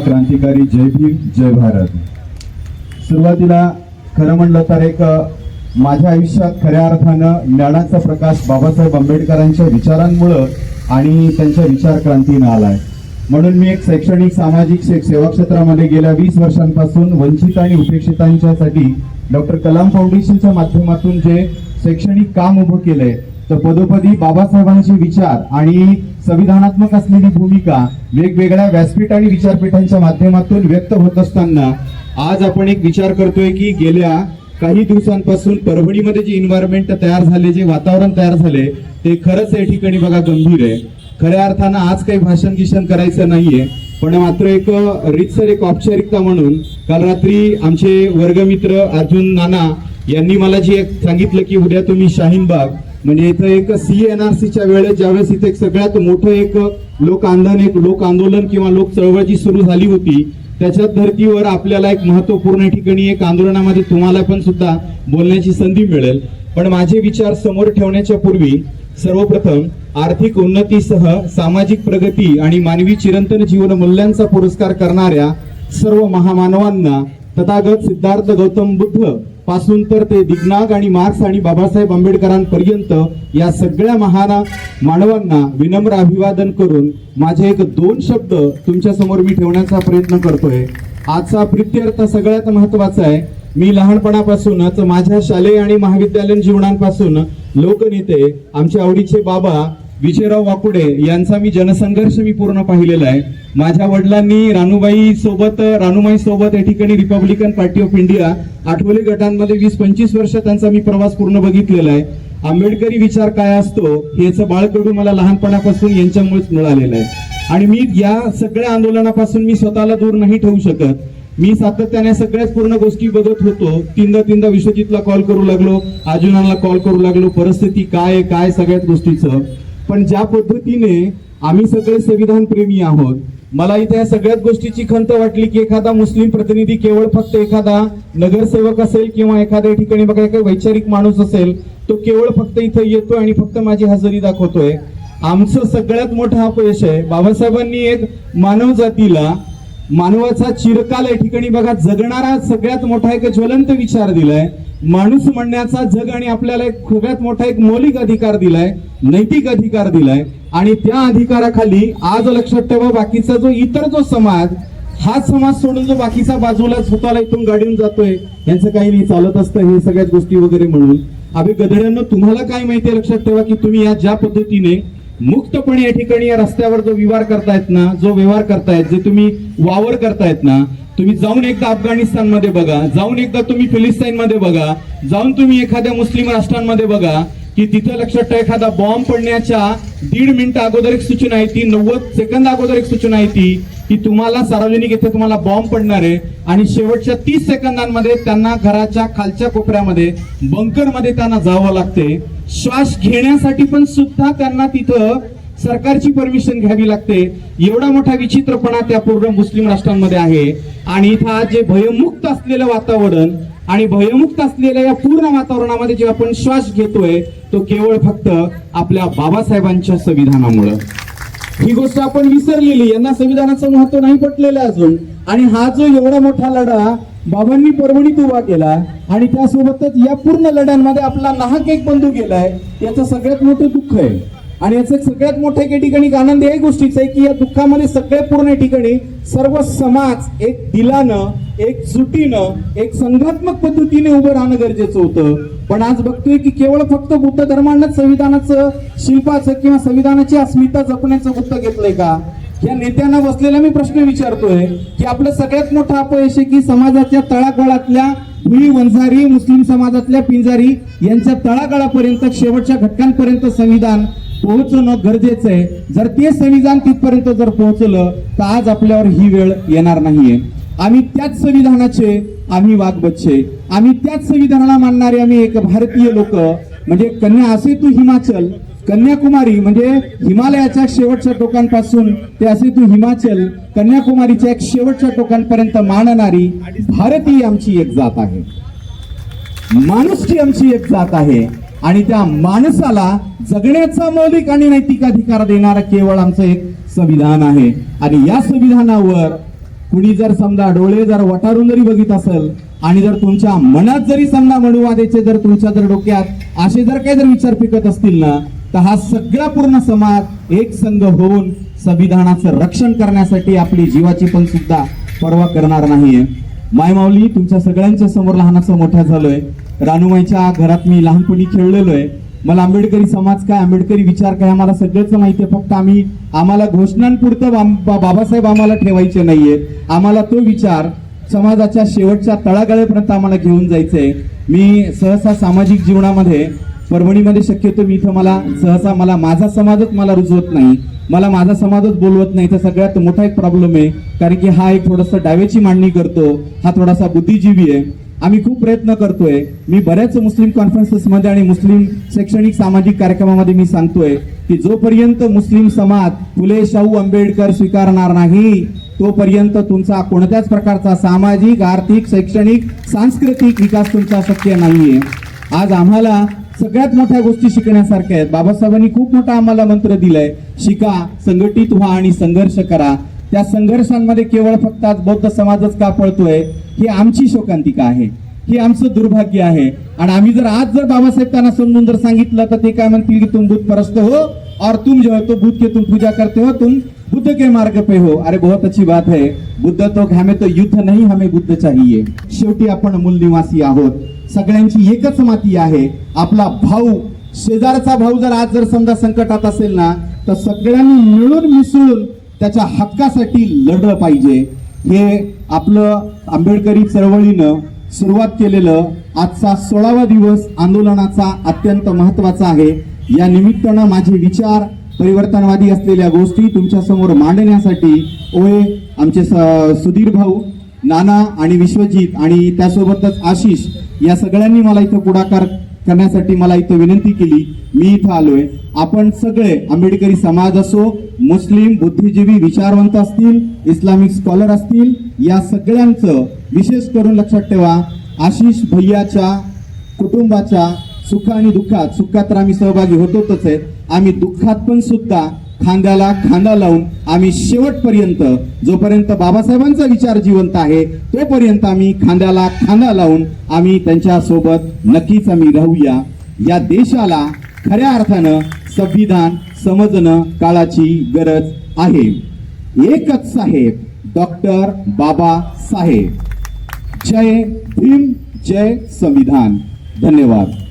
क्रांतिकारी जय भीम जय भारत. सुरुवातीला खरं म्हणलं तर एक माझ्या आयुष्यात खऱ्या अर्थानं ज्ञानाचा प्रकाश बाबासाहेब आंबेडकरांच्या विचारांमुळं आणि त्यांच्या विचार क्रांतीनं आलाय. म्हणून मी एक शैक्षणिक सामाजिक सेवा क्षेत्रामध्ये गेल्या वीस वर्षांपासून वंचित आणि उपेक्षितांच्यासाठी डॉक्टर कलाम फाउंडेशनच्या माध्यमातून जे शैक्षणिक काम उभं केलंय तर पदोपदी बाबासाहेबांचे विचार आणि संविधानात्मक असलेली भूमिका वेगवेगळ्या व्यासपीठ आणि विचारपीठांच्या माध्यमातून व्यक्त होत असताना आज आपण एक विचार करतोय की गेल्या काही दिवसांपासून परभणीमध्ये जे इन्व्हायरमेंट तयार झाले जे वातावरण तयार झाले ते खरंच या ठिकाणी बघा गंभीर आहे. खऱ्या अर्थानं आज काही भाषण गिषण करायचं नाहीये पण मात्र एक रितसर एक औपचारिकता म्हणून काल रात्री आमचे वर्गमित्र अर्जुन नाना यांनी मला जे सांगितलं की उद्या तुम्ही शाहीनबाग म्हणजे इथं एक सी एन आर सीच्या वेळेस ज्यावेळेस इथे एक सगळ्यात मोठं एक लोक आंदोलन एक लोक आंदोलन किंवा लोक चळवळ जी सुरू झाली होती त्याच्या धर्तीवर आपल्याला एक महत्त्वपूर्ण ठिकाणी एक आंदोलनामध्ये तुम्हाला पण सुद्धा बोलण्याची संधी मिळेल. पण माझे विचार समोर ठेवण्याच्या पूर्वी सर्वप्रथम आर्थिक उन्नतीसह सामाजिक प्रगती आणि मानवी चिरंतन जीवन मूल्यांचा पुरस्कार करणाऱ्या सर्व महामानवांना तथागत सिद्धार्थ गौतम बुद्ध पासून तर ते दिग्नाग आणि मार्क्स आणि बाबासाहेब आंबेडकरांपर्यंत या सगळ्या महान मानवांना विनम्र अभिवादन करून माझे एक दोन शब्द तुमच्यासमोर मी ठेवण्याचा प्रयत्न करतोय. आजचा प्रित्यर्थ सगळ्यात महत्त्वाचा आहे. मी लहानपणापासूनच माझ्या शालेय आणि महाविद्यालयीन जीवनांपासून लोकनेते आमचे आवडीचे बाबा विजयराव वाकुडे यांचा मी जनसंघर्ष मी पूर्ण पाहिलेला आहे. माझ्या वडिलांनी रानूबाई सोबत रानूबाई सोबत या ठिकाणी Republican party of India Athawale गटांमध्ये वीस पंचवीस वर्ष त्यांचा मी प्रवास पूर्ण बघितलेला आहे. आंबेडकरी विचार काय असतो याचं बाळकडू मला लहानपणापासून यांच्यामुळेच मिळालेलं आहे. आणि मी या सगळ्या आंदोलनापासून मी स्वतःला दूर नाही ठेवू शकत. मी सातत्याने सगळ्याच पूर्ण गोष्टी बघत होतो. तीनदा तीनदा विश्वजितला कॉल करू लागलो अर्जुनाला कॉल करू लागलो परिस्थिती काय आहे, काय सगळ्याच गोष्टीचं. पण ज्या पद्धतीने आम्ही सगळे संविधान प्रेमी आहोत मला इथे या सगळ्याच गोष्टीची खंत वाटली की एखादा मुस्लिम प्रतिनिधी केवळ फक्त एखादा नगरसेवक असेल किंवा एखाद्या ठिकाणी बघा एखादा वैचारिक माणूस असेल तो केवळ फक्त इथं येतोय आणि फक्त माझी हजेरी दाखवतोय. आमचं सगळ्यात मोठं अपयश आहे. बाबासाहेबांनी एक मानव जातीला मानवाचा चिरकाल या ठिकाणी बघा जगणारा सगळ्यात मोठा एक ज्वलंत विचार दिलाय. माणूस म्हणण्याचा जग आणि आपल्याला एक सगळ्यात मोठा एक मौलिक अधिकार दिलाय नैतिक अधिकार दिलाय. आणि त्या अधिकाराखाली आज लक्षात ठेवा बाकीचा जो इतर जो समाज हा समाज सोडून जो बाकीचा बाजूला स्वतःला इथून गाडीहून जातोय यांचं काही नाही चालत असतं हे सगळ्याच गोष्टी वगैरे म्हणून. अभि गधड्यांना तुम्हाला काय माहितीये लक्षात ठेवा की तुम्ही या ज्या पद्धतीने मुक्तपणे या ठिकाणी या रस्त्यावर जो व्यवहार करतायत ना जो व्यवहार करतायत जे तुम्ही वावर करतायत ना तुम्ही जाऊन एकदा अफगाणिस्तानमध्ये बघा जाऊन एकदा तुम्ही फिलिस्ताईनमध्ये बघा जाऊन तुम्ही एखाद्या मुस्लिम राष्ट्रांमध्ये बघा की तिथं लक्षात ठेवा एखादा बॉम्ब पडण्याच्या दीड मिनिट अगोदर एक सूचना आहे ती नव्वद सेकंद अगोदर एक सूचना आहे ती की तुम्हाला सार्वजनिक इथे तुम्हाला बॉम्ब पडणार आहे आणि शेवटच्या तीस सेकंदांमध्ये त्यांना घराच्या खालच्या कोपऱ्यामध्ये बंकरमध्ये त्यांना जावं लागते. श्वास घेण्यासाठी पण सुद्धा त्यांना तिथं सरकारची परमिशन घ्यावी लागते. एवढा मोठा विचित्रपणा त्या पूर्ण मुस्लिम राष्ट्रांमध्ये आहे. आणि इथं आज जे भयमुक्त असलेलं वातावरण आणि भयमुक्त असलेल्या या पूर्ण वातावरणामध्ये जे आपण श्वास घेतोय तो केवळ फक्त आपल्या बाबासाहेबांच्या संविधानामुळं. ही गोष्ट आपण विसरलेली यांना संविधानाचं महत्त्व नाही पटलेलं अजून. आणि हा जो एवढा मोठा लढा बाबांनी परभणीत उभा केला आणि त्यासोबतच या पूर्ण लढ्यांमध्ये आपला नाहक एक बंधू गेलाय याचं सगळ्यात मोठं दुःख आहे. आणि याचं एक सगळ्यात मोठं या ठिकाणी एक आनंद या गोष्टीचा आहे की या दुःखामध्ये सगळे पूर्ण या ठिकाणी सर्व समाज एक दिलानं एक जुटीनं एक संघात्मक पद्धतीने उभं राहणं गरजेचं होतं. पण आज बघतोय की केवळ फक्त बुद्ध धर्मानंच संविधानाचं शिल्पाचं किंवा संविधानाची अस्मिता जपण्याचं वृत्त घेतलंय का? या नेत्यांना बसलेला मी प्रश्न विचारतोय की आपलं सगळ्यात मोठं अपयश आहे की समाजाच्या तळागळातल्या भुई वंजारी मुस्लिम समाजातल्या पिंजारी यांच्या तळागाळापर्यंत शेवटच्या घटकांपर्यंत संविधान पोहोचणं गरजेचं आहे. जर ते संविधान तिथपर्यंत जर पोहोचलं तर आज आपल्यावर ही वेळ येणार नाहीये. आम्ही त्याच संविधानाचे आम्ही वाघबच्चे आम्ही त्याच संविधानाला मानणारे आम्ही एक भारतीय लोक. म्हणजे कन्या असे तू हिमाचल कन्याकुमारी म्हणजे हिमालयाच्या शेवटच्या टोकांपासून ते असे तू हिमाचल कन्याकुमारीच्या एक शेवटच्या टोकांपर्यंत मानणारी भारतीय आमची एक जात आहे. माणुसकी आमची एक जात आहे. आणि त्या माणसाला जगण्याचा मौलिक आणि नैतिक अधिकार देणारा केवळ आमचं एक संविधान आहे. आणि या संविधानावर कुणी जर समजा डोळे जर वटारून जरी बघित असेल आणि जर तुमच्या मनात जरी समजा मनुवादेचे जर तुमच्या जर डोक्यात असे जर काही जर विचार पिकत असतील ना तर हा सगळा पूर्ण समाज एक संघ होऊन संविधानाचं रक्षण करण्यासाठी आपली जीवाची पण सुद्धा पर्वा करणार नाहीये. मायमाऊली तुमच्या सगळ्यांच्या समोर लहानाचं मोठ्या झालोय. रानुमाईच्या घरात मी लहानपणी खेळलेलो आहे. मला आंबेडकरी समाज काय आंबेडकरी विचार काय आम्हाला सगळंच माहिती आहे. फक्त आम्ही आम्हाला घोषणांपुरतं बा- बाबासाहेब आम्हाला ठेवायचे नाहीये. आम्हाला तो विचार समाजाच्या शेवटच्या तळागाळेपर्यंत आम्हाला घेऊन जायचं आहे मी सहसा सामाजिक जीवनामध्ये परभणीमध्ये शक्यतो मी इथं मला सहसा मला माझा समाजच मला रुजवत नाही. मला माझा समाजच बोलवत नाही. तर सगळ्यात मोठा एक प्रॉब्लेम आहे. कारण की हा एक थोडंसं डाव्याची मांडणी करतो. हा थोडासा बुद्धिजीवी आहे. आम्ही खूप प्रयत्न करतोय. मी बऱ्याच मुस्लिम कॉन्फरन्सेसमध्ये आणि मुस्लिम शैक्षणिक सामाजिक कार्यक्रमामध्ये मी सांगतोय की जोपर्यंत मुस्लिम समाज फुले शाहू आंबेडकर स्वीकारणार नाही तोपर्यंत तुमचा कोणत्याच प्रकारचा सामाजिक आर्थिक शैक्षणिक सांस्कृतिक विकास तुमचा शक्य नाहीये. आज आम्हाला सगळ्यात मोठ्या गोष्टी शिकण्यासारख्या आहेत. बाबासाहेबांनी खूप मोठा आम्हाला मंत्र दिलाय. शिका संघटित व्हा आणि संघर्ष करा. त्या संघर्षांमध्ये केवळ फक्त आज बौद्ध समाजच का पळतोय? ही आमची शोकांतिका आहे. हे आमचं दुर्भाग्य आहे. आणि आम्ही जर आज जर बाबासाहेब त्यांना समजून जर सांगितलं तर ते काय म्हणतील की तुम बुद्ध परस्त हो और तुम जो है तो बुद्ध के तुम पूजा करते हो तुम बुद्ध के मार्ग पे हो। अरे बहुत अच्छी बात है। बुद्ध तो हमें तो युद्ध नाही हमें बुद्ध चाहिए। शेवटी आपण मूल निवासी आहोत. सगळ्यांची एकच माती आहे. आपला भाऊ शेजारचा भाऊ जर आज जर समजा संकटात असेल ना तर सगळ्यांनी मिळून मिसळून त्याच्या हक्कासाठी लढलं पाहिजे. हे आपलं आंबेडकरी चळवळीनं सुरुवात केलेलं आजचा सोळावा दिवस आंदोलनाचा अत्यंत महत्त्वाचा आहे. या निमित्तानं माझे विचार परिवर्तनवादी असलेल्या गोष्टी तुमच्यासमोर मांडण्यासाठी ओए आमचे स- सुधीर भाऊ नाना आणि विश्वजित आणि त्यासोबतच आशिष या सगळ्यांनी मला इथं पुढाकार करण्यासाठी मला इथं विनंती केली. मी इथं आलोय. आपण सगळे आंबेडकरी समाज असो मुस्लिम बुद्धिजीवी विचारवंत असतील इस्लामिक स्कॉलर असतील या सगळ्यांचं विशेष करून लक्षात ठेवा आशिष भैयाच्या कुटुंबाच्या सुख आणि दुःखात सुखात तर आम्ही सहभागी होतोच आहे. आम्ही दुःखात पण सुद्धा खांद्याला खांदा लावून आम्ही शेवटपर्यंत जोपर्यंत बाबासाहेबांचा विचार जिवंत आहे तोपर्यंत आम्ही खांद्याला खांदा लावून आम्ही त्यांच्यासोबत नक्कीच आम्ही राहूया. या देशाला खऱ्या अर्थानं संविधान समजणं काळाची गरज आहे. एकच साहेब डॉक्टर बाबासाहेब. जय भीम जय संविधान. धन्यवाद.